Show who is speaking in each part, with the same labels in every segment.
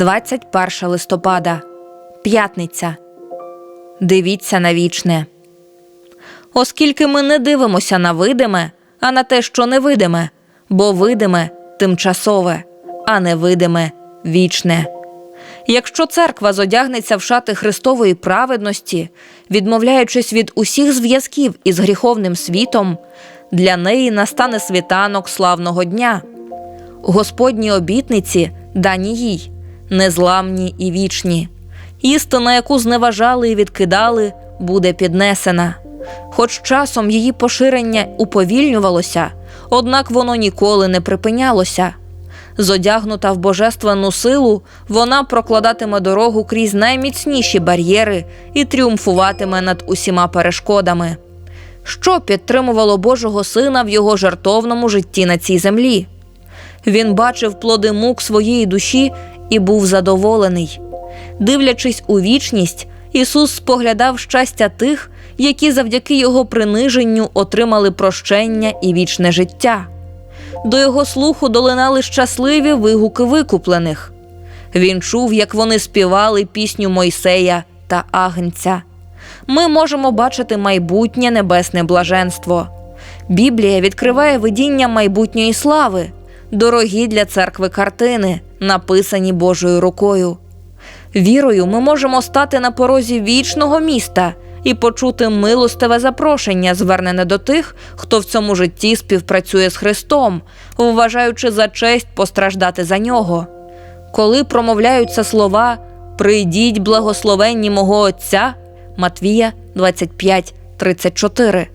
Speaker 1: 21 листопада, п'ятниця. Дивіться на вічне. Оскільки ми не дивимося на видиме, а на те, що невидиме, бо видиме тимчасове, а невидиме вічне. Якщо церква зодягнеться в шати Христової праведності, відмовляючись від усіх зв'язків із гріховним світом, для неї настане світанок славного дня. Господні обітниці дані їй, незламні і вічні. Істина, яку зневажали і відкидали, буде піднесена. Хоч часом її поширення уповільнювалося, однак воно ніколи не припинялося. Зодягнута в божественну силу, вона прокладатиме дорогу крізь найміцніші бар'єри і тріумфуватиме над усіма перешкодами. Що підтримувало Божого Сина в його жертовному житті на цій землі? Він бачив плоди мук своєї душі і був задоволений. Дивлячись у вічність, Ісус споглядав щастя тих, які завдяки Його приниженню отримали прощення і вічне життя. До його слуху долинали щасливі вигуки викуплених. Він чув, як вони співали пісню Мойсея та Агнця. Ми можемо бачити майбутнє небесне блаженство. Біблія відкриває видіння майбутньої слави, дорогі для церкви картини, написані Божою рукою. Вірою ми можемо стати на порозі вічного міста і почути милостиве запрошення, звернене до тих, хто в цьому житті співпрацює з Христом, вважаючи за честь постраждати за нього. Коли промовляються слова Прийдіть, благословенні мого Отця Матвія 25, 34,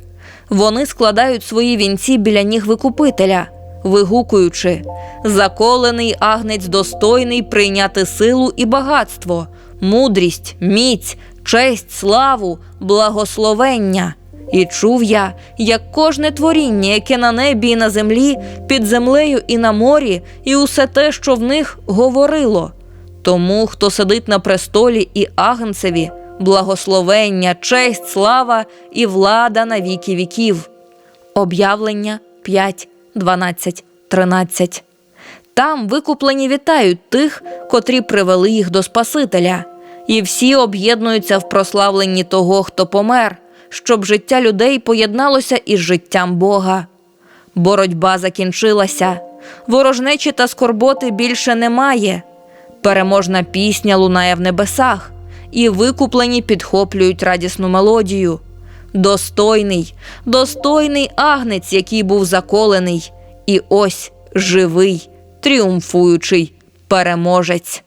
Speaker 1: вони складають свої вінці біля ніг Викупителя, вигукуючи Заколений агнець достойний прийняти силу і багатство, мудрість, міць, честь, славу, благословення. І чув я, як кожне творіння, яке на небі і на землі, під землею і на морі, і усе те, що в них говорило. Тому, хто сидить на престолі і агнцеві, благословення, честь, слава і влада на віки віків. Об'явлення 5, 12, 13. Там викуплені вітають тих, котрі привели їх до Спасителя, і всі об'єднуються в прославленні того, хто помер, щоб життя людей поєдналося із життям Бога. Боротьба закінчилася, ворожнечі та скорботи більше немає. Переможна пісня лунає в небесах, і викуплені підхоплюють радісну мелодію. Достойний, достойний агнець, який був заколений, і ось живий, тріумфуючий переможець.